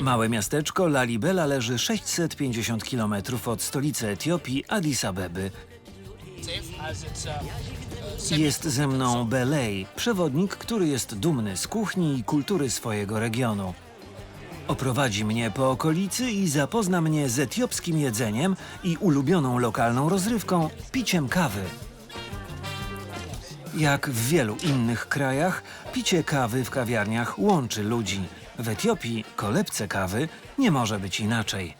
Małe miasteczko Lalibela leży 650 km od stolicy Etiopii Addis Abeby. Jest ze mną Belej, przewodnik, który jest dumny z kuchni i kultury swojego regionu. Oprowadzi mnie po okolicy i zapozna mnie z etiopskim jedzeniem i ulubioną lokalną rozrywką piciem kawy. Jak w wielu innych krajach, picie kawy w kawiarniach łączy ludzi. W Etiopii kolebce kawy nie może być inaczej.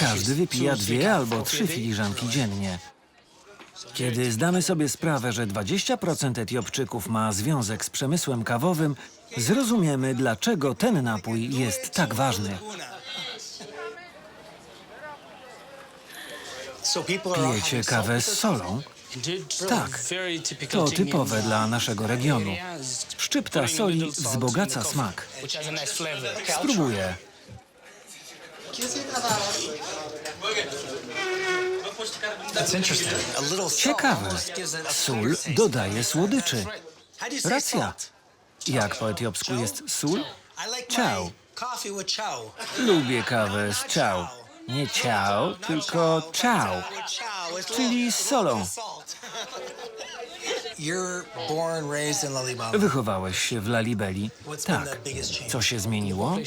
Każdy wypija dwie albo trzy filiżanki dziennie. Kiedy zdamy sobie sprawę, że 20% Etiopczyków ma związek z przemysłem kawowym, zrozumiemy, dlaczego ten napój jest tak ważny. Pijecie kawę z solą? Tak, to typowe dla naszego regionu. Szczypta soli wzbogaca smak. Spróbuję. Ciekawe. Sól dodaje słodyczy. Racja. Jak po etiopsku jest sól? Ciao. Lubię kawę z ciao. Nie ciao, tylko ciao, czyli z solą. Wychowałeś się w Lalibeli? Tak. Co się zmieniło?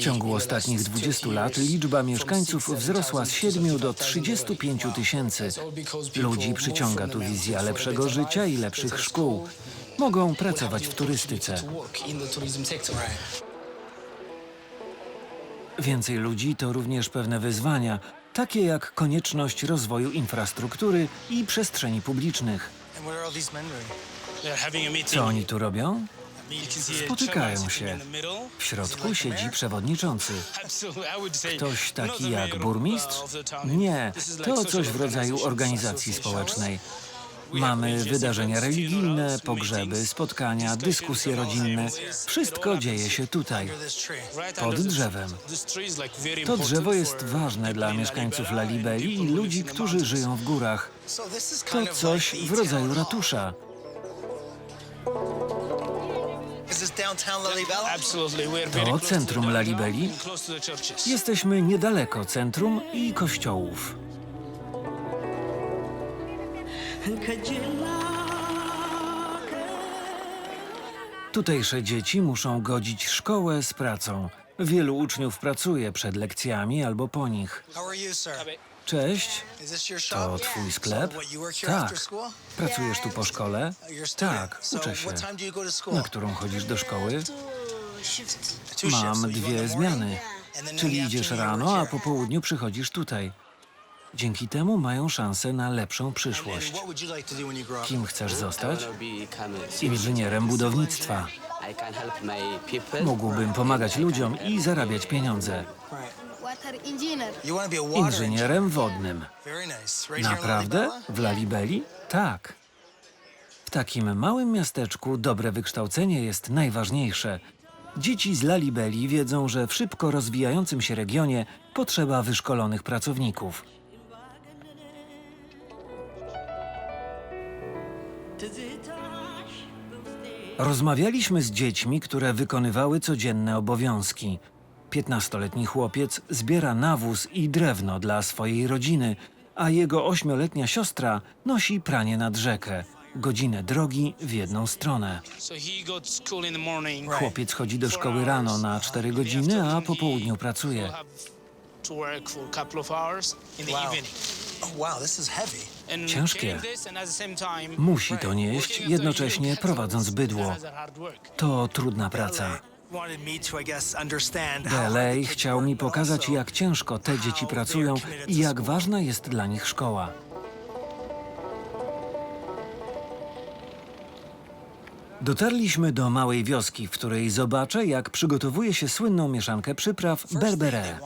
W ciągu ostatnich 20 lat liczba mieszkańców wzrosła z 7 do 35 tysięcy. Ludzi przyciąga tu wizja lepszego życia i lepszych szkół. Mogą pracować w turystyce. Więcej ludzi to również pewne wyzwania, takie jak konieczność rozwoju infrastruktury i przestrzeni publicznych. Co oni tu robią? Spotykają się. W środku siedzi przewodniczący. Ktoś taki jak burmistrz? Nie, to coś w rodzaju organizacji społecznej. Mamy wydarzenia religijne, pogrzeby, spotkania, dyskusje rodzinne. Wszystko dzieje się tutaj, pod drzewem. To drzewo jest ważne dla mieszkańców Lalibeli i ludzi, którzy żyją w górach. To coś w rodzaju ratusza. To centrum Lalibeli. Jesteśmy niedaleko centrum i kościołów. Tutejsze dzieci muszą godzić szkołę z pracą. Wielu uczniów pracuje przed lekcjami albo po nich. Cześć, to twój sklep? Tak. Pracujesz tu po szkole? Student. Tak, uczę się. Na którą chodzisz do szkoły? Mam dwie zmiany. Czyli idziesz rano, a po południu przychodzisz tutaj. Dzięki temu mają szansę na lepszą przyszłość. Kim chcesz zostać? Inżynierem budownictwa. Mógłbym pomagać ludziom i zarabiać pieniądze. Inżynierem wodnym. Naprawdę? W Lalibeli? Tak. W takim małym miasteczku dobre wykształcenie jest najważniejsze. Dzieci z Lalibeli wiedzą, że w szybko rozwijającym się regionie potrzeba wyszkolonych pracowników. Rozmawialiśmy z dziećmi, które wykonywały codzienne obowiązki. Piętnastoletni chłopiec zbiera nawóz i drewno dla swojej rodziny, a jego ośmioletnia siostra nosi pranie nad rzekę. Godzinę drogi w jedną stronę. Chłopiec chodzi do szkoły rano na 4 godziny, a po południu pracuje. Oh, wow, this is heavy. Ciężkie. Musi to nieść, jednocześnie prowadząc bydło. To trudna praca. Wanted me to, I guess, understand how DLA hard the kids chciał mi work, but pokazać, also jak ciężko te dzieci pracują i jak ważna jest dla nich szkoła. Dotarliśmy do małej wioski, w której zobaczę, jak przygotowuje się słynną mieszankę przypraw berbere.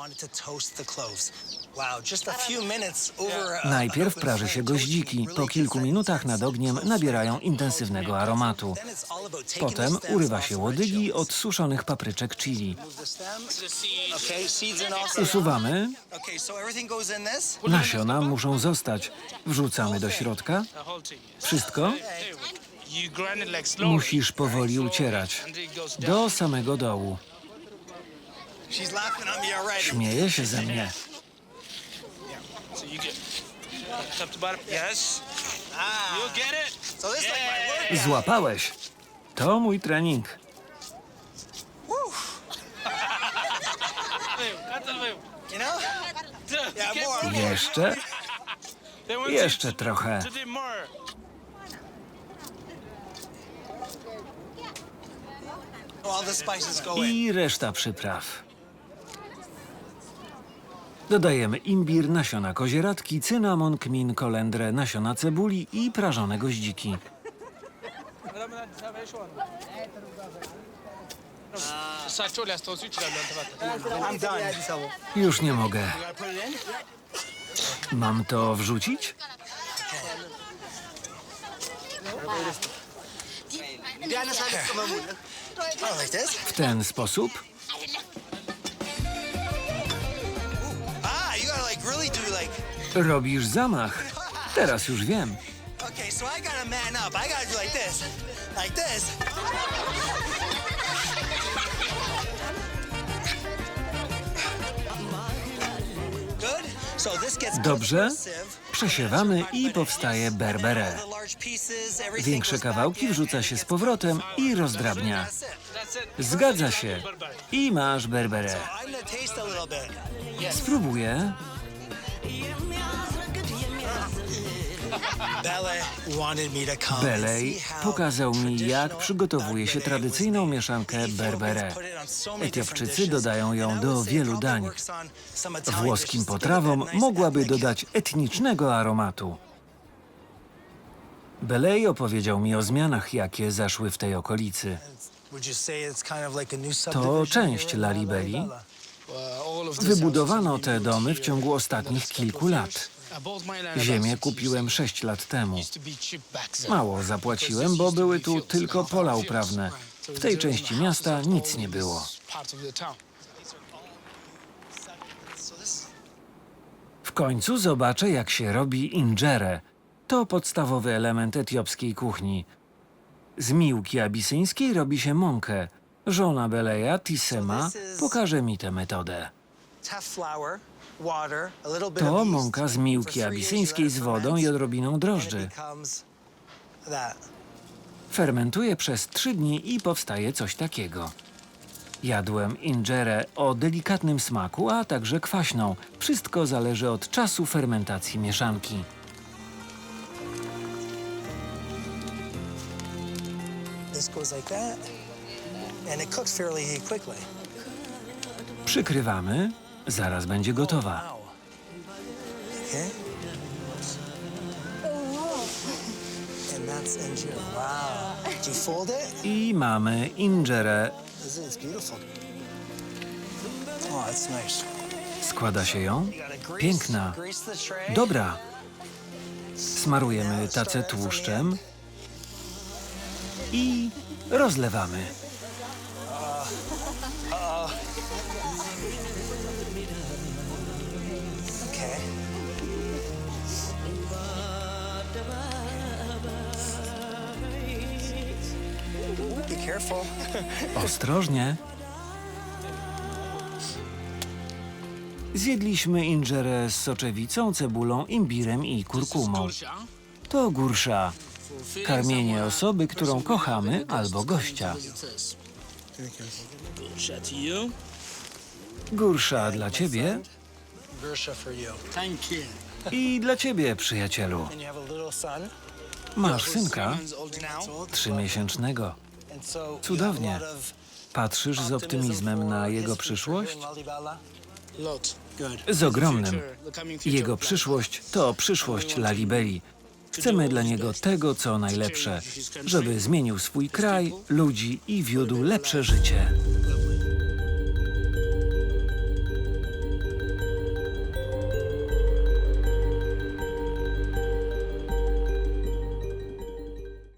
Najpierw praży się goździki, po kilku minutach nad ogniem nabierają intensywnego aromatu. Potem urywa się łodygi od suszonych papryczek chili. Usuwamy, nasiona muszą zostać. Wrzucamy do środka. Wszystko? Musisz powoli ucierać. Do samego dołu. Śmieje się ze mnie. Złapałeś. To mój trening. Jeszcze? Jeszcze trochę. to the more. All the spices go in. I reszta przypraw. Dodajemy imbir, nasiona kozieradki, cynamon, kmin, kolendrę, nasiona cebuli i prażone goździki. Już nie mogę. Mam to wrzucić? W ten sposób? Ah. Robisz zamach. Teraz już wiem. Okay, so I gotta man up. I gotta do like this, like this. Dobrze. Przesiewamy i powstaje berbere. Większe kawałki wrzuca się z powrotem i rozdrabnia. Zgadza się. I masz berbere. Spróbuję. Belej pokazał mi, jak przygotowuje się tradycyjną mieszankę berbere. Etiopczycy dodają ją do wielu dań. Włoskim potrawom mogłaby dodać etnicznego aromatu. Belej opowiedział mi o zmianach, jakie zaszły w tej okolicy. To część Lalibeli. Wybudowano te domy w ciągu ostatnich kilku lat. Ziemię kupiłem sześć lat temu. Mało zapłaciłem, bo były tu tylko pola uprawne. W tej części miasta nic nie było. W końcu zobaczę, jak się robi injere. To podstawowy element etiopskiej kuchni. Z miłki abisyńskiej robi się mąkę. Żona Beleja, Tisema, pokaże mi tę metodę. To mąka z miłki abisyńskiej z wodą i odrobiną drożdży. Fermentuje przez trzy dni i powstaje coś takiego. Jadłem injerę o delikatnym smaku, a także kwaśną. Wszystko zależy od czasu fermentacji mieszanki. Przykrywamy, zaraz będzie gotowa. I mamy nice. Składa się ją? Piękna. Dobra. Smarujemy tacę tłuszczem i rozlewamy. Ostrożnie. Zjedliśmy injerę z soczewicą, cebulą, imbirem i kurkumą. To gursza. Karmienie osoby, którą kochamy, albo gościa. Gursza dla ciebie i dla ciebie, przyjacielu. Masz synka trzymiesięcznego. Cudownie. Patrzysz z optymizmem na jego przyszłość? Z ogromnym. Jego przyszłość to przyszłość Lalibeli. Chcemy dla niego tego, co najlepsze, żeby zmienił swój kraj, ludzi i wiódł lepsze życie.